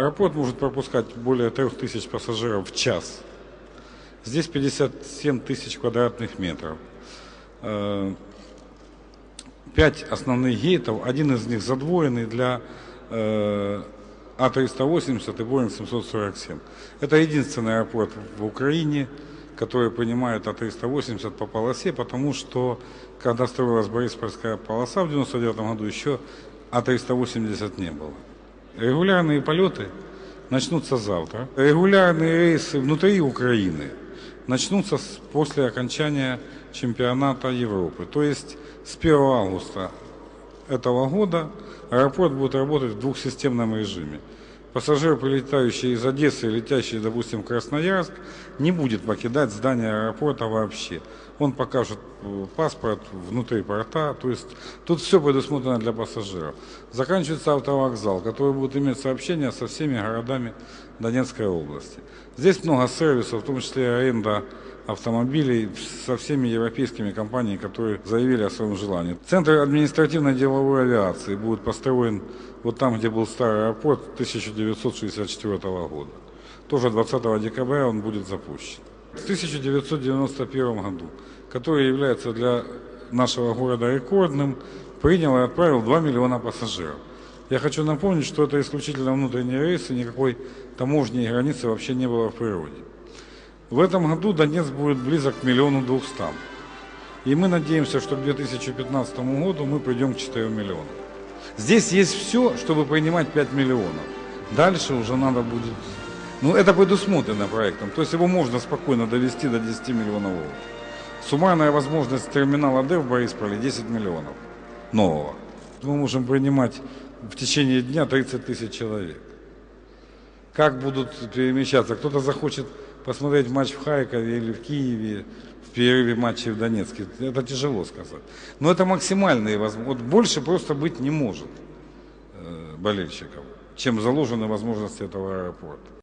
Аэропорт может пропускать более 3000 пассажиров в час. Здесь 57 тысяч квадратных метров. Э, Пять основных гейтов, один из них задвоенный для э, А380 и Boeing 747. Это единственный аэропорт в Украине, который принимает А380 по полосе, потому что когда строилась Бориспольская полоса в 99 году, еще А380 не было. Регулярные полеты начнутся завтра. Регулярные рейсы внутри Украины начнутся после окончания чемпионата Европы. То есть с 1 августа этого года аэропорт будет работать в двухсистемном режиме. Пассажир, прилетающий из Одессы, летящий, допустим, в Красноярск, не будет покидать здание аэропорта вообще. Он покажет э, паспорт внутри порта, то есть тут все предусмотрено для пассажиров. Заканчивается автовокзал, который будет иметь сообщение со всеми городами Донецкой области. Здесь много сервисов, в том числе аренда автомобилей со всеми европейскими компаниями, которые заявили о своем желании. Центр административной деловой авиации будет построен вот там, где был старый аэропорт 1964 года. Тоже 20 декабря он будет запущен. В 1991 году, который является для нашего города рекордным, принял и отправил 2 миллиона пассажиров. Я хочу напомнить, что это исключительно внутренние рейсы, никакой таможни и границы вообще не было в природе. В этом году Донецк будет близок к миллиону двухстам. И мы надеемся, что к 2015 году мы придем к 4 миллионам. Здесь есть все, чтобы принимать 5 миллионов. Дальше уже надо будет... Ну, это предусмотрено проектом. То есть его можно спокойно довести до 10 миллионов евро. Суммарная возможность терминала Д в Борисполе 10 миллионов нового. Мы можем принимать в течение дня 30 тысяч человек. Как будут перемещаться? Кто-то захочет посмотреть матч в Харькове или в Киеве, в перерыве матчей в Донецке. Это тяжело сказать. Но это максимальные возможности. Вот больше просто быть не может э, болельщиков, чем заложены возможности этого аэропорта.